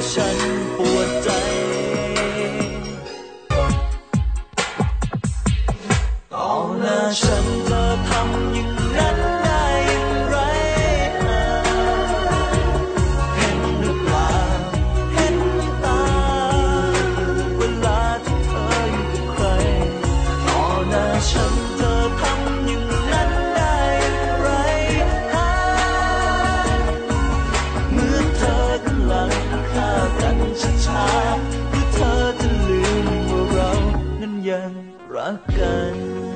ฉันตอหน้าฉันเธอทำย่งนั้นได้อย่างไรเห็นหรือเปล่าเห็นตา เวลาที่เธออยู่กับใครตอหน้าฉันเธอ ยังรักกัน